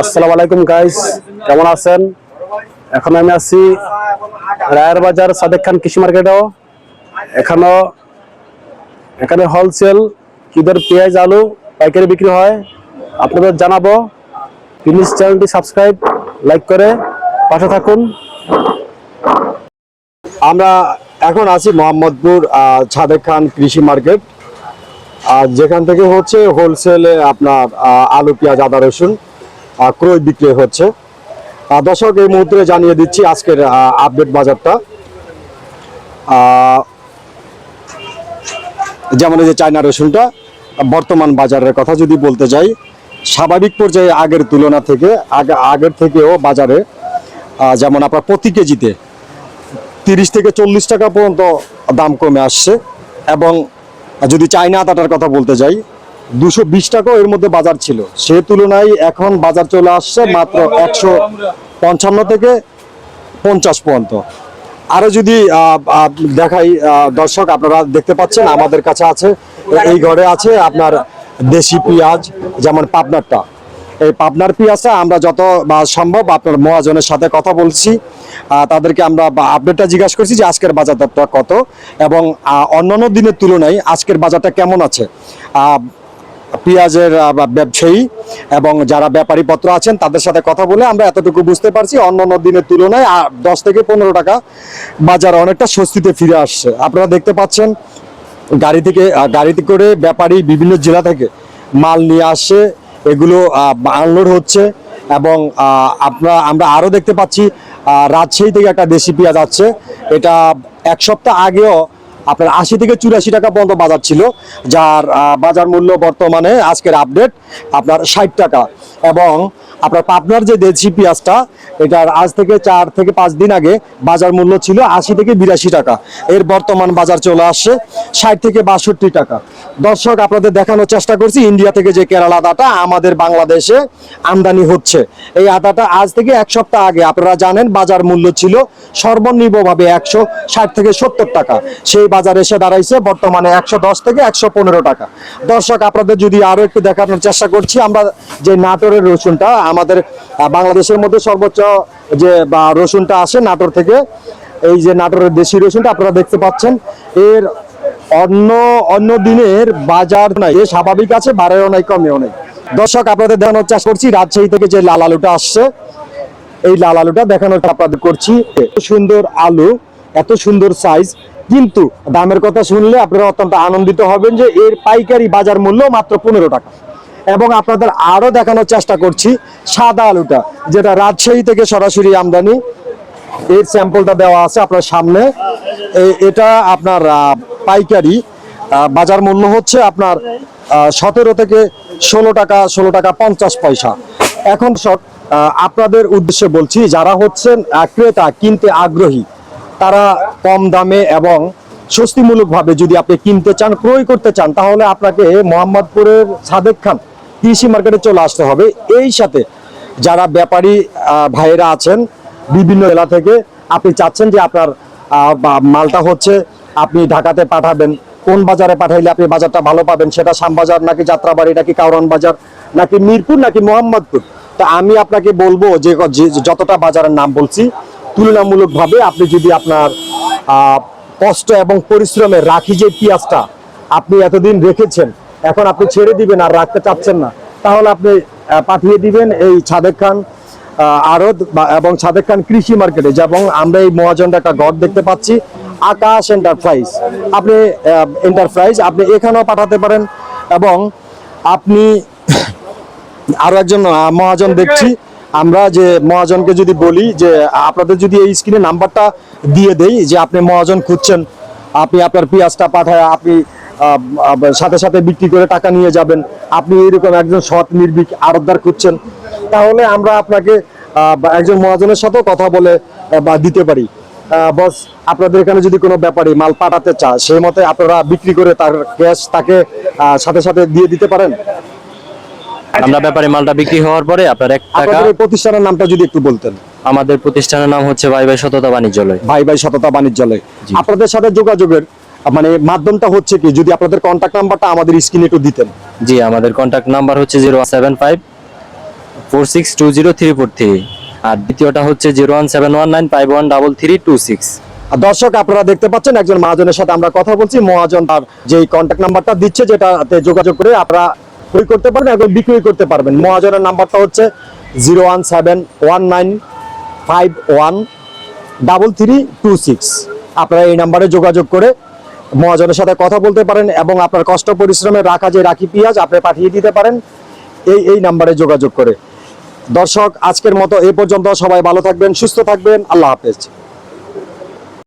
আসসালামু আলাইকুম গাইস কেমন আছেন? এখন আমি আছি রায়ের বাজার সাদেক খান কৃষি মার্কেটেও। এখানেও, এখানে হোলসেল কিদের পেঁয়াজ, আলু, পাইকারি বিক্রি হয়। আপনাদের জানাব। প্লিজ চ্যানেলটি সাবস্ক্রাইব লাইক করে পাশে থাকুন। আমরা এখন আছি মোহাম্মদপুর সাদেক খান কৃষি মার্কেট। আর যেখান থেকে হচ্ছে হোলসেলে আপনার আলু, পেঁয়াজ, আদা, রসুন। ক্রয় বিক্রয় হচ্ছে। দর্শক, এই মুহূর্তে জানিয়ে দিচ্ছি আজকের আপডেট বাজারটা। যেমন এই যে চায়না রসুনটা, বর্তমান বাজারের কথা যদি বলতে যাই, স্বাভাবিক পর্যায়ে আগের তুলনা থেকে, আগে, আগের থেকেও বাজারে যেমন আপনার প্রতি কেজিতে তিরিশ থেকে চল্লিশ টাকা পর্যন্ত দাম কমে আসছে। এবং যদি চায়না আদাটার কথা বলতে যাই দুশো বিশ টাকাও এর মধ্যে বাজার ছিল। সে তুলনায় এখন বাজার চলে আসছে মাত্র একশো পঞ্চান্ন থেকে পঞ্চাশ পর্যন্ত। আরও যদি দেখাই দর্শক, আপনারা দেখতে পাচ্ছেন, আমাদের কাছে আছে, এই ঘরে আছে আপনার দেশি পেঁয়াজ, যেমন পাবনারটা। এই পাবনার পেঁয়াজটা আমরা যত সম্ভব আপনার মহাজনের সাথে কথা বলছি। তাদেরকে আমরা আপডেটটা জিজ্ঞাসা করছি যে আজকের বাজার দরটা কত এবং অন্যান্য দিনের তুলনায় আজকের বাজারটা কেমন আছে। পেঁয়াজের ব্যবসায়ী এবং যারা ব্যাপারী পত্র আছেন তাদের সাথে কথা বলে আমরা এতটুকু বুঝতে পারছি। অন্যান্য দিনের তুলনায় দশ থেকে পনেরো টাকা বাজার অনেকটা স্বস্তিতে ফিরে আসছে। আপনারা দেখতে পাচ্ছেন, গাড়ি থেকে গাড়িতে করে ব্যাপারী বিভিন্ন জেলা থেকে মাল নিয়ে আসছে এগুলো আনলোড হচ্ছে এবং আমরা আমরা আরও দেখতে পাচ্ছি রাজশাহী থেকে একটা দেশি পেঁয়াজ আছে এটা এক সপ্তাহ আগেও আপনার আশি থেকে চুরাশি টাকা পর্যন্ত বাজার ছিল, যার বাজার মূল্য বর্তমানে আজকের আপডেট আপনার ষাট টাকা। এবং আপনার পাবনার যে দেশি পেঁয়াজটা, এটার আজ থেকে চার থেকে পাঁচ দিন আগে বাজার মূল্য ছিল আশি থেকে বিরাশি টাকা। এর বর্তমান বাজার চলে আসছে ষাট থেকে বাষট্টি টাকা। দর্শক, আপনাদের দেখানোর চেষ্টা করছি, ইন্ডিয়া থেকে যে কেরালা আদাটা আমাদের বাংলাদেশে আমদানি হচ্ছে। এই আদাটা আজ থেকে এক সপ্তাহ আগে, আপনারা জানেন, বাজার মূল্য ছিল সর্বনিম্নভাবে একশো ষাট থেকে সত্তর টাকা। সেই বাজার এসে দাঁড়াইছে, বর্তমানে একশো দশ থেকে একশো পনেরো টাকা। দর্শক, আপনাদের যদি আরও একটু দেখানোর চেষ্টা করছি, আমরা যে নাটোরের রসুনটা, আমাদের বাংলাদেশের মধ্যে সর্বোচ্চ যে, বা, রসুনটা আসে নাটোর থেকে, এই যে নাটোরের দেশি রসুনটা আপনারা দেখতে পাচ্ছেন, এর অন্য অন্য দিনের বাজার নাই, এ স্বাভাবিক আছে বাড়েও নাই, কমেও নাই। দর্শক, আপনাদের দেখানোর চেষ্টা করছি, রাজশাহী থেকে যে লাল আলুটা আসছে, এই লাল আলুটা দেখানোর আপনাদের করছি। এত সুন্দর আলু, এত সুন্দর সাইজ কিন্তু দামের কথা শুনলে আপনারা অত্যন্ত আনন্দিত হবেন যে এর পাইকারি বাজার মূল্য মাত্র পনেরো টাকা। এবং আপনাদের আরও দেখানোর চেষ্টা করছি সাদা আলুটা, যেটা রাজশাহী থেকে সরাসরি আমদানি। এর স্যাম্পলটা দেওয়া আছে আপনার সামনে। এটা আপনার পাইকারি। বাজার মূল্য হচ্ছে আপনার সতেরো থেকে ষোলো টাকা ষোলো টাকা পঞ্চাশ পয়সা। এখন সব আপনাদের উদ্দেশ্যে বলছি, যারা হচ্ছেন ক্রেতা, কিনতে আগ্রহী তারা কম দামে এবং স্বস্তিমূলকভাবে যদি আপনি কিনতে চান, ক্রয় করতে চান, তাহলে আপনাকে মোহাম্মদপুরের সাদেক খান কৃষি মার্কেটে চলে আসতে হবে। এই সাথে যারা ব্যাপারী ভাইয়েরা আছেন, বিভিন্ন জেলা থেকে আপনি চাচ্ছেন যে আপনার মালটা হচ্ছে আপনি ঢাকাতে পাঠাবেন। কোন বাজারে পাঠাইলে আপনি বাজারটা ভালো পাবেন? সেটা শ্যামবাজার নাকি যাত্রাবাড়ি, নাকি কাউরান বাজার, নাকি মিরপুর, নাকি মোহাম্মদপুর? তা আমি আপনাকে বলব যে- যতটা বাজারের নাম বলছি তুলনামূলকভাবে আপনি যদি আপনার কষ্ট এবং পরিশ্রমে রাখি যে পেঁয়াজটা আপনি এতদিন রেখেছেন, এখন আপনি ছেড়ে দিবেন আর রাখতে চাচ্ছেন না, তাহলে আপনি পাঠিয়ে দিবেন এই ছাদেক খান বা- এবং সাদেক খান কৃষি মার্কেটে, যেমন আমরা এই মহাজনটা একটা ঘর দেখতে পাচ্ছি, আকাশ এন্টারপ্রাইজ আপনি এন্টারপ্রাইজ আপনি এখানেও পাঠাতে পারেন, এবং আপনি, আরও একজন মহাজন দেখছি। আমরা যে মহাজনকে যদি বলি যে আপনাদের যদি এই স্ক্রিনে নাম্বারটা দিয়ে দেই যে আপনি মহাজন খুঁজছেন, আপনি আপনার পেঁয়াজটা পাঠায়, আপনি সাথে সাথে বিক্রি করে টাকা নিয়ে যাবেন, আপনি এরকম একজন সৎ নির্ভীক আড়তদার খুঁজছেন, তাহলে আমরা আপনাকে একজন মহাজনের সাথেও কথা বলে বা দিতে পারি। বস, আপনাদের এখানে যদি কোনো ব্যাপারী মাল পাঠাতে চায়, সেই মতে আপনারা বিক্রি করে তার ক্যাশ তাকে সাথে সাথে দিয়ে দিতে পারেন? আমরা ব্যাপারে মালটা বিক্রি হওয়ার পরে আপনার এক টাকা প্রতিষ্ঠানের নামটা যদি একটু বলতেন। আমাদের প্রতিষ্ঠানের নাম হচ্ছে ভাই ভাই সততা বাণিজ্যালয়। ভাই ভাই সততা বাণিজ্যালয়। আপনাদের সাথে যোগাযোগের মানে মাধ্যমটা হচ্ছে কি যদি আপনাদের কন্ট্যাক্ট নাম্বারটা আমাদের স্ক্রিনে একটু দিতেন। জি আমাদের কন্ট্যাক্ট নাম্বার হচ্ছে zero seven five four six two zero three four three আর দ্বিতীয়টা হচ্ছে zero one seven one nine five one double three two six আর দর্শক আপনারা দেখতে পাচ্ছেন একজন মহাজনের সাথে আমরা কথা বলছি। মহাজন তার যে কন্ট্যাক্ট নাম্বারটা দিচ্ছে যেটাতে যোগাযোগ করে আপনারা ক্রয় করতে পারবেন এবং বিক্রয় করতে পারবেন। মহাজনের নাম্বারটা হচ্ছে zero one seven one nine five one double three two six. আপনারা এই নাম্বারে যোগাযোগ করে মহাজনের সাথে কথা বলতে পারেন এবং আপনার কষ্ট, পরিশ্রমে রাখা যে রাখি পেঁয়াজ আপনি পাঠিয়ে দিতে পারেন, এই এই নাম্বারে যোগাযোগ করে। দর্শক, আজকের মতো এ পর্যন্ত সবাই ভালো থাকবেন, সুস্থ থাকবেন। আল্লাহ হাফেজ।